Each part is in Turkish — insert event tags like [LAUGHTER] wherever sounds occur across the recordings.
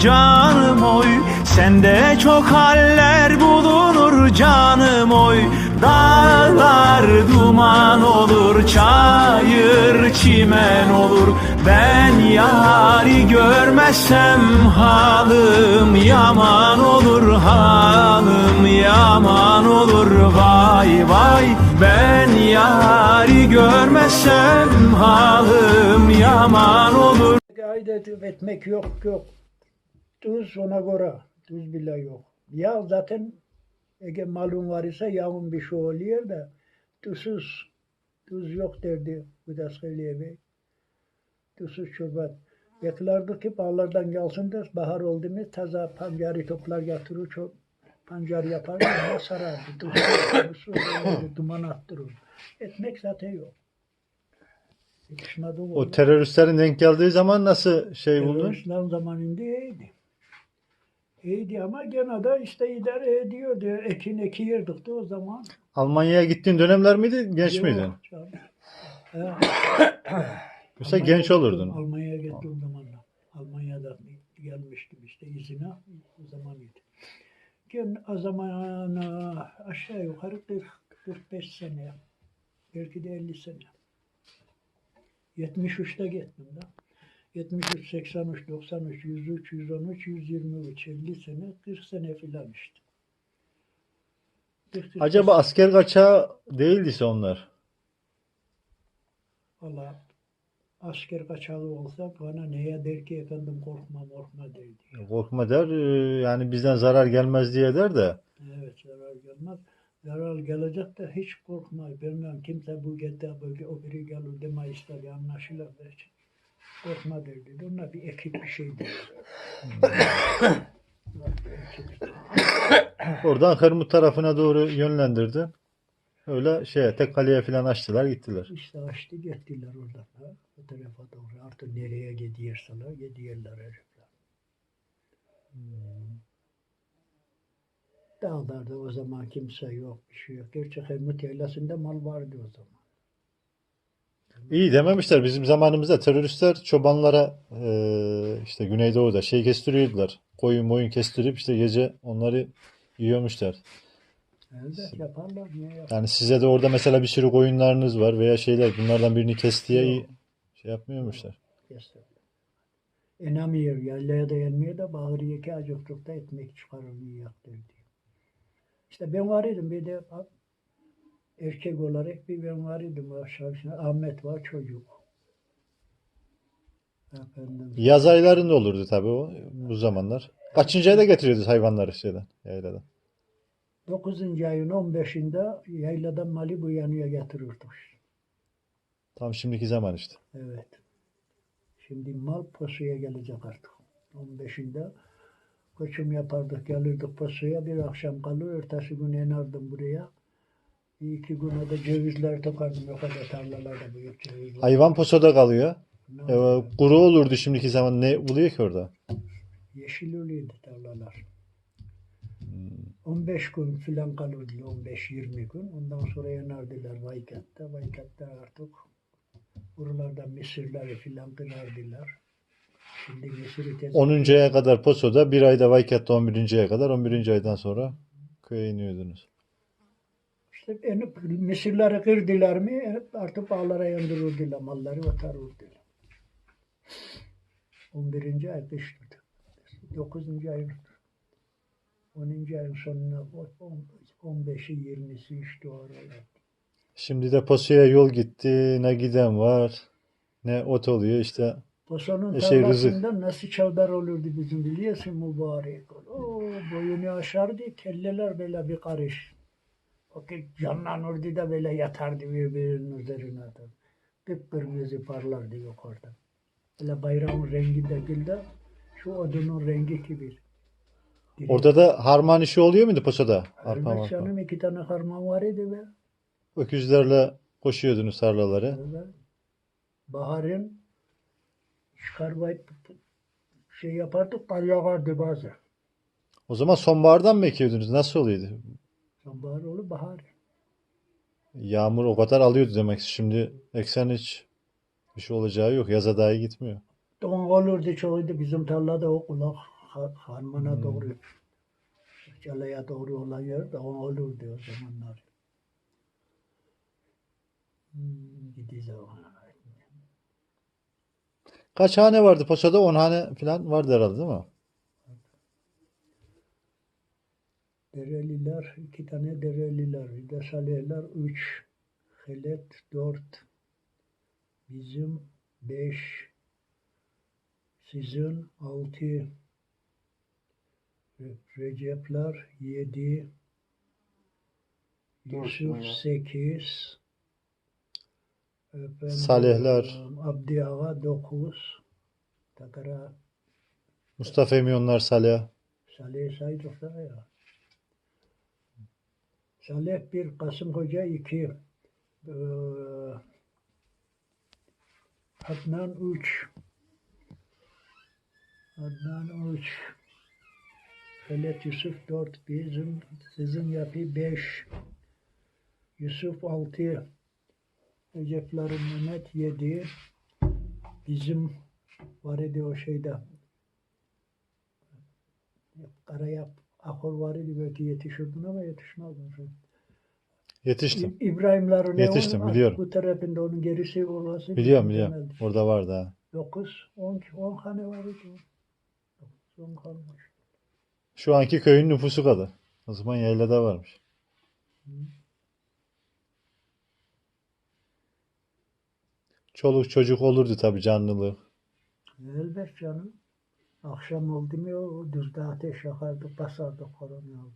canım oy. Sende çok haller bulunur canım oy. Dağlar duman olur Çayır çimen olur. Ben yari görmezsem Halım yaman olur Halım yaman olur. Vay vay Ben yari görmezsem Halım yaman olur. Gayret etmek yok yok. Tuz ona göre. Tuz bile yok. Ya zaten eğer malum var ise yağın bir şey oluyor da tuzsuz. Tuz yok derdi bu da söyleyemey. Tuzsuz çorba. Beklerdik ki bağlardan gelsin de bahar oldu mu taze pancarı toplar getirir çok pancar yapar ama sarardı. Olurdu, duman attırır. Ekmek zaten yok. O teröristlerin denk geldiği zaman nasıl şey buldun? Teröristlerin zamanında iyiydi. İyiydi ama gene de işte idare ediyordu. Ekin ekiyorduk da o zaman. Almanya'ya gittiğin dönemler miydi? Genç Yok miydin? canım. He, [COUGHS] Yoksa Almanya'ya genç olurdun. Almanya'ya gittiğim zaman da. Almanya'da gelmiştim işte izine. O zamanıydı. Gen o zaman e, aşağı yukarı 40, 45 sene. Belki de 50 sene. 73'te gittim de. 73, 83, 93, 103, 113, 123, 50 sene, 40 sene filan işte. 40, 40 Acaba asker kaçağı değildiyse onlar. Valla asker kaçağı olsa bana neye der ki efendim korkma korkma derdi. Korkma der e, yani bizden zarar gelmez diye der de. Evet zarar gelmez. Zarar gelecek de hiç korkma. Bilmem kimse bu gitti böyle o biri gelir deme ister anlaşılır. Hiç Korkma derdi. Onlar bir ekip bir şeydi. Oradan Hırmut tarafına doğru yönlendirdi. Öyle şeye tek kaleye falan açtılar gittiler. İşte açtı gittiler oradan da. O tarafa doğru. Artık nereye gidiyorsalar gidiyorlar herifler. Dağlarda o zaman kimse yok, bir şey yok. Gerçi Hemut Yaylası'nda mal vardı o zaman. İyi dememişler. Bizim zamanımızda teröristler çobanlara e, işte Güneydoğu'da şey kestiriyordular. Koyun moyun kestirip işte gece onları yiyormuşlar. Yaparlar, niye? Yani size de orada mesela bir sürü koyunlarınız var veya şeyler bunlardan birini kes diye iyi şey yapmıyormuşlar. Kesin. İnemiyor, yaylaya da yenmiyor da bağırıyor ki acıktıkta ekmek çıkarır yiyaktır diye. İşte ben var idim bir de erkek olarak bir ben var idim aşağı yukarı. Ahmet var çocuk. Efendim. Yaz aylarında olurdu tabii o bu zamanlar. Kaçıncı ayda getiriyordu hayvanları şeyden, yayladan? 9. ayın 15'inde yayladan Malibu yanıya getirirdik. Tam şimdiki zaman işte. Evet. Şimdi mal posuya gelecek artık. 15'inde koçum yapardık, gelirdik posuya. Bir akşam kalır, ertesi gün inerdim buraya. Bir iki güne de cevizler tokardım. O kadar tarlalarda büyük cevizler. Hayvan posoda kalıyor. Ne oldu? kuru olurdu şimdiki zaman. Ne buluyor ki orada? Yeşil oluyordu tarlalar. 15 gün filan kalırdı, 15-20 gün. Ondan sonra yenerdiler Vaykat'ta. Vaykat'ta artık buralarda mısırları filan kırardılar. Şimdi mısırı tez 10. aya kadar posoda, bir ayda Vaykat'ta 11. aya kadar, 11. aydan sonra köye iniyordunuz. İşte en, mısırları kırdılar mı artık bağlara yandırırdılar malları atarırdılar. 11. ay kıştı. 9. ay 10. ayın sonuna 15'i 20'si işte o aralar. Şimdi de posoya yol gitti. Ne giden var, ne ot oluyor işte. Posanın E şey, tarlasında nasıl çavdar olurdu bizim biliyorsun mübarek. O boyunu aşardı kelleler böyle bir karış. Ki canlanırdı da böyle yatardı birbirinin üzerine. de. Kıpkırmızı parlardı yukarıdan. Böyle bayramın renginde gülde şu odunun rengi gibi. Orada da harman işi oluyor muydu? Arpa Elbet marpa. canım iki tane harman var idi be. Öküzlerle koşuyordunuz tarlaları. Evet. Baharın çıkarmayıp şey yapardık kar yağardı bazen. O zaman sonbahardan mı ekiyordunuz? Nasıl oluyordu? Sonbahar olur bahar. Yağmur o kadar alıyordu demek. ki. Şimdi eksen hiç bir şey olacağı yok. Yaza dahi gitmiyor. Don olurdu çoğuydu bizim tarlada o kulak Ha- Harman'a doğru Çalaya doğru olan yer o olurdu o zamanlar. Hmm, zaman. Kaç hane vardı Posa'da? 10 hane falan vardı herhalde değil mi? Dereliler, iki tane Dereliler, bir de Salihler, üç, Helet, dört, bizim beş, sizin altı, Re- Recepler yedi, Yusuf sekiz, efendim, Salihler. Abdi Ağa dokuz, Takara Mustafa Emiyonlar, Salih. Salih saydık da ya. Salih bir, Kasım Hoca iki, eee, Adnan üç, Adnan üç, Felet Yusuf dört, bizim sizin yapı beş, Yusuf altı, Receplerin Mehmet yedi, bizim var idi o şeyde. Karaya akıl var idi belki yetişirdin ama yetişmedin. sen. Yetiştim. İ- İbrahimlerin ne Yetiştim, onun- biliyorum. Bu tarafında onun gerisi orası. Biliyorum biliyorum. Orada vardı ha. 9, 10, 10 hane var idi. 10 kalmış. Şu anki köyün nüfusu kadar. O zaman yaylada varmış. Çoluk çocuk olurdu tabii canlılığı. Elbet canım. Akşam oldu mu düzde ateş yakardı, basardı korona.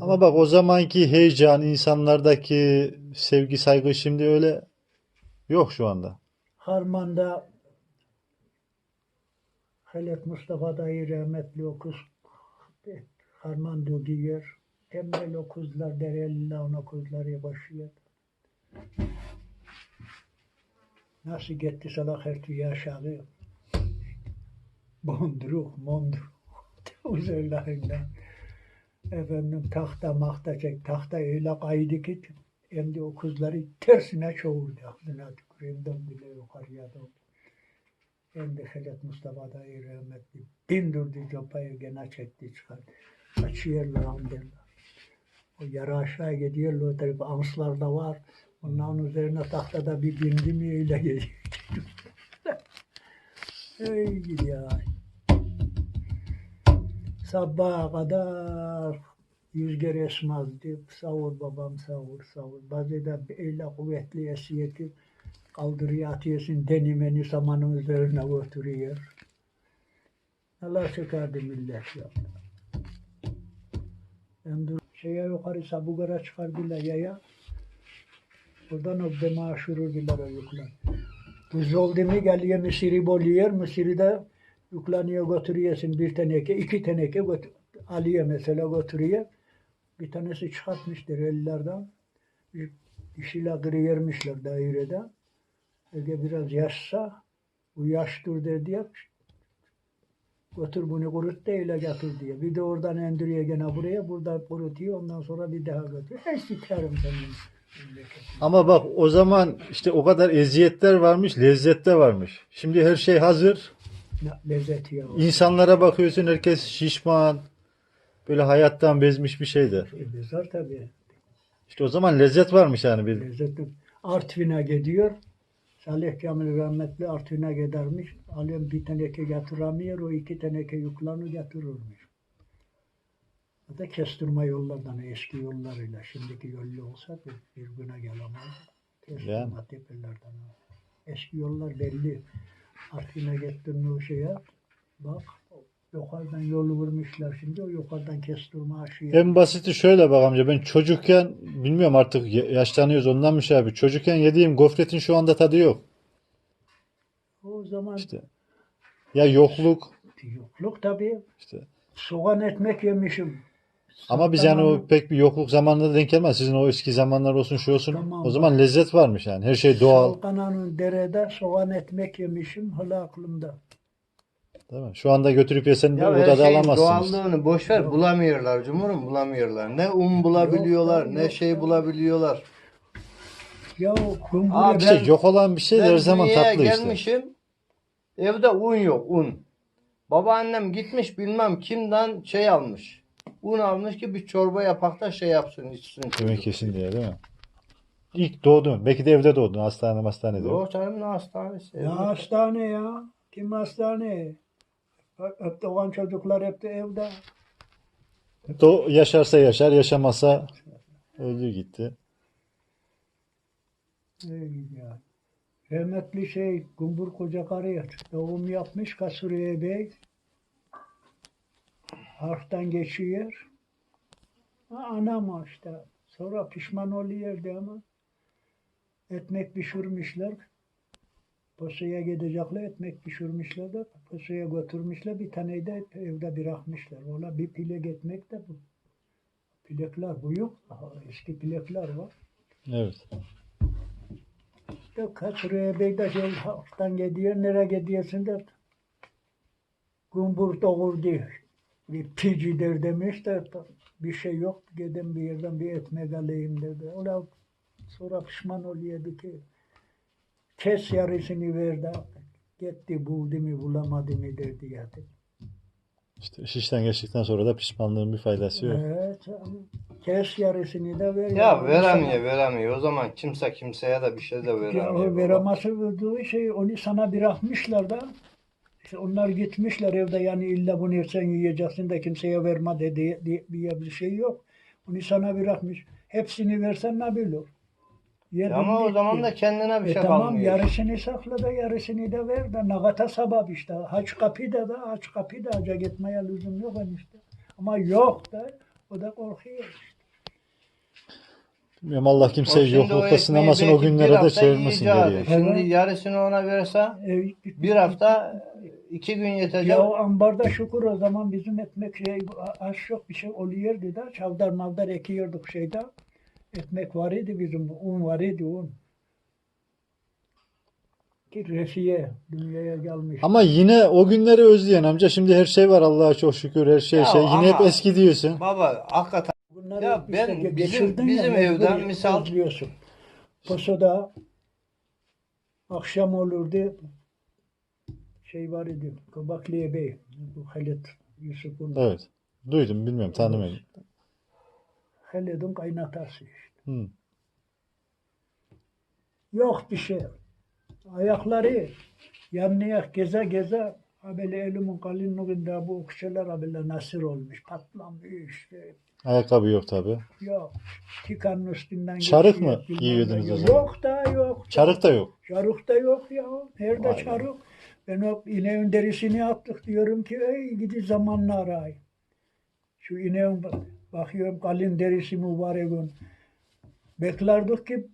Ama bak o zamanki heyecan, insanlardaki sevgi, saygı şimdi öyle yok şu anda. Harman'da Halet Mustafa dayı rahmetli okuz Harman dediği yer tembel okuzlar dereliler okuzları başlıyor. Nasıl gitti salak her türlü aşağı bonduruk monduruk üzerlerinden efendim tahta mahta çek tahta öyle kaydı ki hem de okuzları tersine çoğurdu aklına tüküreyim bile yukarıya doğru. Hem de Halet Mustafa dayı rahmetli bindirdi copayı gene çekti çıkar. Açıyorlar amderler. O yara aşağı gidiyorlar o tarafı amslar da var. Onların üzerine tahtada bir bindi mi öyle geliyor. [LAUGHS] Ey. Sabaha kadar yüzger esmezdi. Savur babam savur savur. Bazı da öyle kuvvetli esiyeti kaldırıyor atıyorsun denimeni samanın üzerine götürüyor. Allah çıkardı millet ya. De şeye yukarı sabugara çıkardılar yaya. Buradan o dema yükler. Buz oldu mu geliyor Mısır'ı boluyor. Mısır'ı da yükleniyor götürüyorsun bir teneke, iki teneke alıyor mesela götürüyor. Bir tanesi çıkartmıştır ellerden. Dişiyle kırıvermişler dairede. Ege biraz yaşsa, bu yaştır dedi götür bunu kurut da öyle getir diye. Bir de oradan endiriyor gene buraya, burada kurutuyor, ondan sonra bir daha götür. Her sikerim senin. Ama bak o zaman işte o kadar eziyetler varmış, lezzet de varmış. Şimdi her şey hazır. Lezzeti ya. İnsanlara bakıyorsun herkes şişman. Böyle hayattan bezmiş bir şeydi. E, Bezar tabii. İşte o zaman lezzet varmış yani bir. Lezzetli. Artvin'e gidiyor. Salih Kamil rahmetli Artvin'e gidermiş. Alem bir teneke getiremiyor, o iki teneke yüklerini getirirmiş. O da kestirme yollardan, eski yollarıyla. Şimdiki yollu olsa bir, bir güne gelemez. Kestirme Yani. tepelerden. Eski yollar belli. Artvin'e gittin o şeye, bak yukarıdan yolu vurmuşlar şimdi, o yukarıdan kestirme aşıyor. En basiti şöyle bak amca ben çocukken bilmiyorum artık ya- yaşlanıyoruz ondan mı şey abi. Çocukken yediğim gofretin şu anda tadı yok. O zaman İşte ya yokluk yokluk tabii. işte. Soğan ekmek yemişim. Ama biz yani o pek bir yokluk zamanında denk gelmez. Sizin o eski zamanlar olsun şu olsun. Tamam, o zaman lezzet varmış yani. Her şey doğal. Salkana'nın derede soğan ekmek yemişim hala aklımda. Değil mi? Şu anda götürüp yesen de her tadı şeyin alamazsınız. doğallığını boş ver bulamıyorlar Cumhur'um bulamıyorlar. Ne un bulabiliyorlar Yok, ne yok, şey bulabiliyorlar. Ya kumbure Abi Bir ben- şey yok olan bir şey de her zaman dünyaya tatlı işte. gelmişim Evde un yok un. Babaannem gitmiş bilmem kimden şey almış. Un almış ki bir çorba yapak da şey yapsın içsin. Yemek çocuk. yesin diye değil mi? İlk doğdun. Belki de evde doğdun. Hastane hastanede. Yok canım ne hastanesi. Ya hastane ya. Kim hastane? Hep hep doğan çocuklar hep de evde. Do yaşarsa yaşar, yaşamasa öldü gitti. Ey ya. Rahmetli şey Gumbur Koca Karayat doğum yapmış Kasuriye Bey. Harftan geçiyor. Anam işte. Sonra pişman oluyordu ama. Ekmek pişirmişler. Posaya gidecekler ekmek pişirmişler de posaya götürmüşler bir tane de evde bırakmışlar. Ola bir pilek ekmek de bu. Pilekler bu yok. Aha, Eski pilekler var. Evet. İşte Kasırıya Bey'de şey halktan gidiyor, nereye gidiyorsun da Gumbur doğur diyor. Bir picidir demiş de bir şey yok. Gidin bir yerden bir ekmek alayım dedi. Ola sonra pişman oluyordu ki kes yarısını ver de gitti buldu mu bulamadı mı dedi ya. İşte iş işten geçtikten sonra da pişmanlığın bir faydası yok. Evet, kes yarısını da ver. Ya veremiyor veremiyor. O zaman kimse kimseye de bir şey de Ya veremiyor. o baba. veremesi olduğu şey onu sana bırakmışlar da onlar gitmişler evde yani illa bunu sen yiyeceksin de kimseye verme dedi diye bir şey yok. Onu sana bırakmış. Hepsini versen ne bilir? Yedin Ama o bitti. zaman da kendine bir E şey tamam kalmıyor. yarısını sakla da yarısını da ver de nagata sabab işte. Haç kapıda da haç kapıda haca gitmeye lüzum yok işte. Ama yok da o da korkuyor. Bilmiyorum Allah kimseyi yoklukta sınamasın o günlere de çevirmesin geriye. Şimdi Evet. yarısını ona verse E, bir hafta iki gün yetecek. Ya o ambarda şükür o zaman bizim ekmek şey az çok bir şey oluyordu da çavdar mavdar ekiyorduk şeyde. Ekmek var idi bizim un var idi un. Ki refiye dünyaya gelmiş. Ama yine o günleri özleyen amca şimdi her şey var Allah'a çok şükür her şey Ya şey. Yine hep ama- eski diyorsun. Baba hakikaten Bunları Ya ben- bizim- bizim ya, evden misal- özlüyorsun. Posoda akşam olurdu şey var idi Kabakliye Bey bu Halit Yusuf'un Evet. Duydum bilmiyorum tanımıyorum. Halid'in kaynatası işte. Hı. Yok bir şey. Ayakları yanlayak geze geze abele elimin kalınlığında bu okşalar abele nasır olmuş, patlamış. e, Ayakkabı yok tabi. Yok. Tikanın üstünden Çarık geçiyor, mı bilmem giyiyordunuz ne. o zaman? Yok da yok. Çarık da yok. Çarık da yok ya. Nerede Vay be. çarık? Ben o ineğin derisini attık diyorum ki ey gidi zamanla arayın. Şu ineğin bak- bakıyorum kalın derisi mübareğin. Beklerdik ki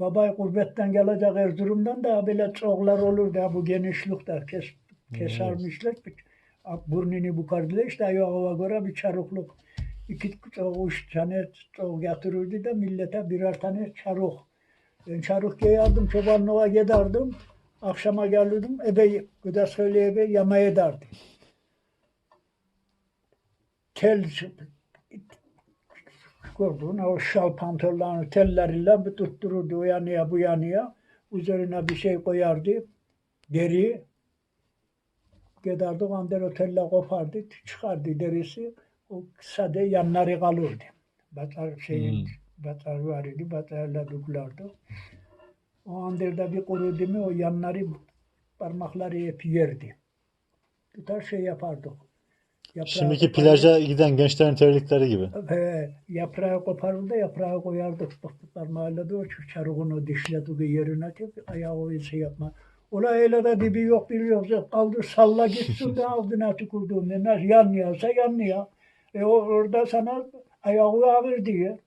babay gurbetten gelecek Erzurum'dan da böyle çoğlar olur da bu genişlikte kes, kesermişler. Burnunu bukardılar işte ayağa göre bir çarıklık. İki üç tane getirirdi de millete birer tane çarık. Ben çarık giyerdim, çobanlığa giderdim. Akşama gelirdim, ebe, gıda söyle ebe yamaya derdi. Tel gördün o şal pantolonu telleriyle bir tuttururdu o yanıya bu yanıya. Üzerine bir şey koyardı. Deri. Giderdi ondan o telle kopardı. Çıkardı derisi. O sade yanları kalırdı. Batar şeyin batar var idi. Batarla duklardı. O andırda bir kurudu mu o yanları parmakları hep yerdi. Tutar şey yapardık. Yaprağı Şimdiki kopardık. plaja giden gençlerin terlikleri gibi. He, yaprağı koparır da yaprağı koyardık parmağıyla da o çarığını dişledik yerine ayağı şey yapma. Ola öyle de dibi yok biliyoruz. Kaldır salla gitsin de aldığına tükürdüğünde. Nasıl yanıyorsa yanıyor. E o orada sana ayağı ağır diyor.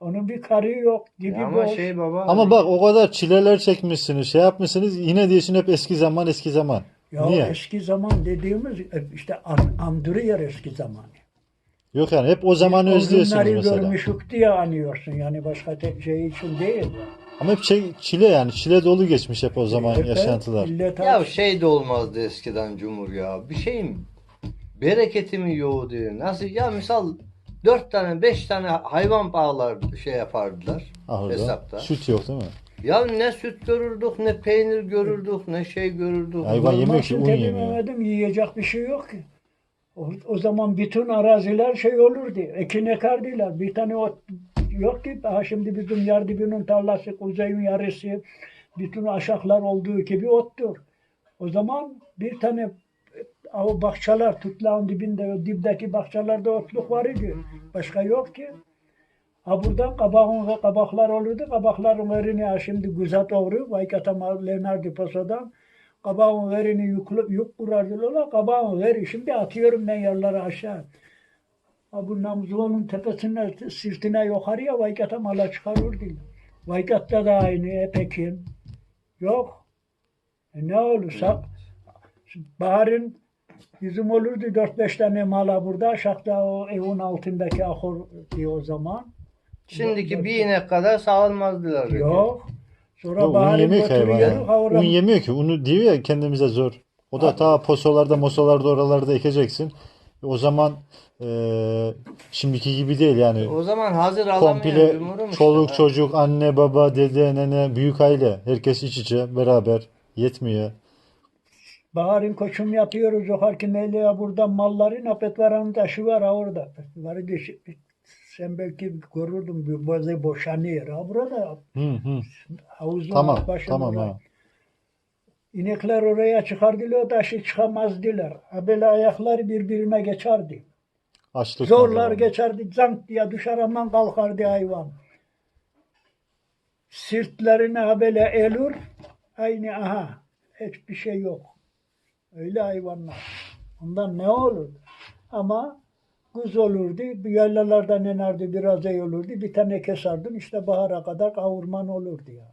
Onun bir karı yok. Dibi Ya ama boş. şey baba. Ama bak o kadar çileler çekmişsiniz, şey yapmışsınız. Yine diyorsun hep eski zaman, eski zaman. ya Niye? eski zaman dediğimiz e, işte an, andırıyor eski zamanı. Yok yani hep o zamanı O özlüyorsunuz günleri mesela. görmüşük diye anıyorsun. Yani başka tek şey için değil. Ama hep şey, çile yani. Çile dolu geçmiş hep o zaman Hep- yaşantılar. millet Ya şey de olmazdı eskiden Cumhur ya. Bir şeyin bereketi mi yoğdu? Nasıl ya misal dört tane beş tane hayvan bağlar şey yapardılar Ahırda. hesapta. Süt yok değil mi? Ya ne süt görürdük, ne peynir görürdük, ne şey görürdük. Hayvan yemiyor ki un tabii yemiyor. Mehmet'im, yiyecek bir şey yok ki. O, o zaman bütün araziler şey olurdu. Ekin ekerdiler. Bir tane ot yok ki. Daha şimdi bizim Yardibinin tarlası, kuzeyin yarısı, bütün aşaklar olduğu gibi ottur. O zaman bir tane e, o bahçeler, tutlağın dibinde, o dipteki bahçelerde otluk var idi. Başka yok ki. Ha buradan kabağın kabaklar olurdu. Kabakların verini ha şimdi güzel doğru. Vaykata Leonardo Deposu'dan kabağın verini yük, yük kurardılar. Kabağın veri şimdi atıyorum ben yerlere aşağı. Bu Namzuo'nun tepesine, sırtına yukarıya Vaykata mala çıkarırdı. Vaykat'ta da aynı, Epekin. Yok. E ne olursa baharın bizim olurdu 4-5 tane mala burada. Aşağıda o evin altındaki ahur diye o zaman. Şimdiki bir inek kadar sağılmazdılar. belki. Yok. Sonra Yok, un yemiyor ki hayvan götürüyoruz. ya. ha oradan- Un yemiyor ki. Unu diyor ya kendimize zor. O da ta posolarda, mosolarda, oralarda ekeceksin. O zaman eee, şimdiki gibi değil yani. O zaman hazır Komple işte. çoluk Ha. çocuk, anne baba, dede, nene, büyük aile. Herkes iç içe beraber. Yetmiyor. Baharın koçum yapıyoruz. O harki neyle buradan malların apetvaranın taşı var ha orada. Var şi- sen belki görürdün bir bazı boşanıyor. Ha burada Hı hı. havuzun Tamam, başında tamam. İnekler oraya çıkardılar, taşı çıkamazdılar. Böyle ayakları birbirine geçerdi. Açlık Zorlar nedeni. geçerdi, zank diye düşer hemen kalkardı hayvan. Sırtlarına ha böyle elur, aynı aha, hiçbir şey yok. Öyle hayvanlar. Ondan ne olur? Ama kuz olurdu, bir yaylalardan inerdi, biraz ay olurdu, bir tane keserdin, işte bahara kadar kavurman olurdu ya.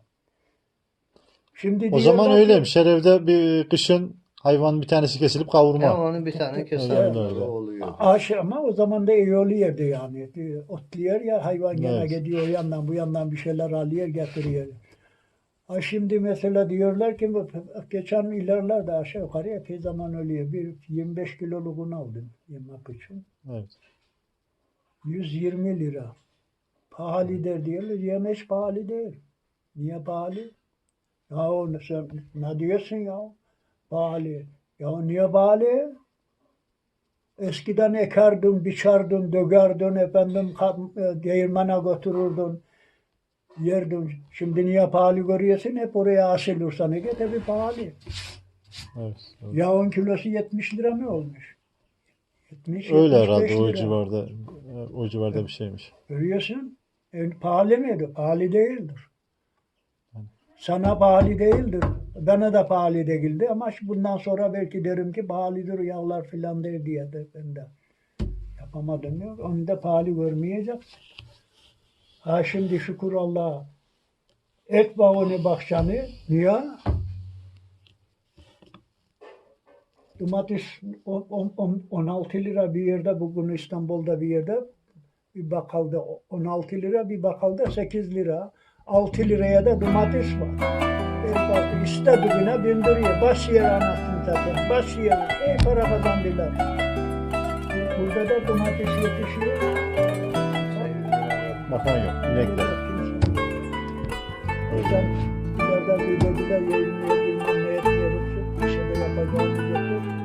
Şimdi O zaman diyorlar ki- öyleymiş. Her evde bir kışın hayvan bir tanesi kesilip kavurma. Ya onu bir tane keser. öyle. O oluyor. Ağaç ama o zaman da iyi oluyordu yani. Otluyor ya hayvan gene Evet. gidiyor yandan bu yandan bir şeyler alıyor getiriyor. Ha şimdi mesela diyorlar ki bu- geçen ilerlerde aşağı yukarı epey zaman oluyor. Bir 25 kiloluk un aldım yemek için. Evet. 120 lira. Pahalı der diyorlar. Yeme hiç pahalı değil. Niye pahalı? Ya sen ne diyorsun ya? Pahalı. Ya niye pahalı? Eskiden ekerdin, biçerdin, dögerdin, efendim e, değirmene götürürdün, yerdin. Şimdi niye pahalı görüyorsun? Hep oraya asılırsan ege tabii pahalı. Evet. evet. Yağın kilosu 70 lira mı olmuş? 70, Öyle 75 herhalde o civarda o civarda bir şeymiş. Görüyorsun. E, pahalı mıydı? Pahalı değildir. Sana pahalı değildir. Bana da pahalı değildi ama bundan sonra belki derim ki pahalıdır yağlar filan der diye de ben de yapamadım yok. Onu da pahalı görmeyeceksin. Ha şimdi şükür Allah'a. Et bağını bahçanı. Niye? Domates on- on- on- 16 lira bir yerde bugün İstanbul'da bir yerde bir bakkalda 16 lira bir bakkalda 8 lira 6 liraya da domates var. Ey bakı iste bugüne bindiriyor. Bas yer anasını zaten. Bas yer. Ey para kazandılar. Burada da domates yetişiyor. Bakan yok. İnekler. Güzel. Güzel de böyle güzel yayınlıyor. Bilmem ne yapıyoruz. Bir şey de yapacağız. Şey yapıyoruz.